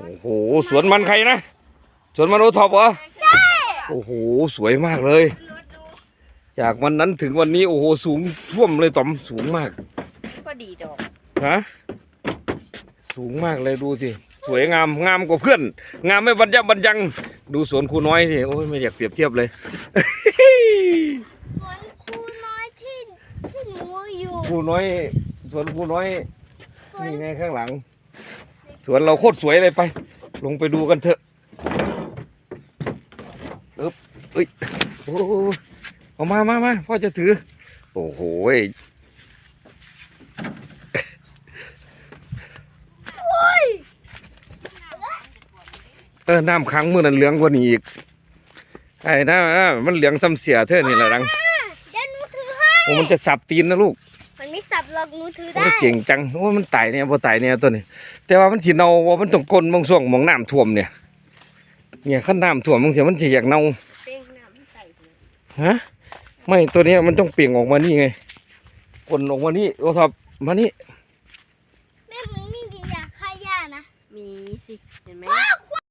โอ้โห สวนมันใครนะ สวนมันโอท็อปเหรอโอ้โห สวยมากเลย จากวันนั้นถึงวันนี้โอ้โห สูงท่วมเลยต่อมสูงมาก ก็ดีดอกฮะ สูงมากเลยดูสิ สวยงาม งามกว่าเพื่อน งามไม่บรรยับบรรยัง ดูสวนครูน้อยสิ โอ้ยไม่อยากเปรียบเทียบเลย สวนครูน้อยที่ที่หนูอยู่ครูน้อย สวนครูน้อย สวนนี่ไงข้างหลัง สวนเราโคตรสวยเลยไป ลงไปดูกันเถอะอึ๊บเอ้ยโอ้โหเอามามามาพ่อจะถือ โอ้โหยเออน้ำค้างมือนั้นเหลืองกว่านี้อีกไอ้น้ำมันเหลืองซ้ำเสียเธอนี่แหละดังเดี๋ยวหนูถือให้โอ้มันจะสับตีนนะลูกมัน ไม่สับหรอกหนูถือโอ้ได้ยเก่งจังโอ้ยมันตายเนี่ยพอตายเนี่ยตัวนี้แต่ว่ามันสิเน่าว่ามันต้องกลนบางช่วงหมองน้ำท่วมเนี่ย เนี่ยขั้นน้ำท่วมบางเสียมันจะอยากเน่าเป้งน้ำใส่เลยฮะไม่ตัวเนี้ยมันต้องเปลี่ยงออกมานี่ไงกลนออกมานี่โอ้ทับมานี่แม่มันไม่มียาฆ่าหญ้านะมีสิเห็นไหมว้าวค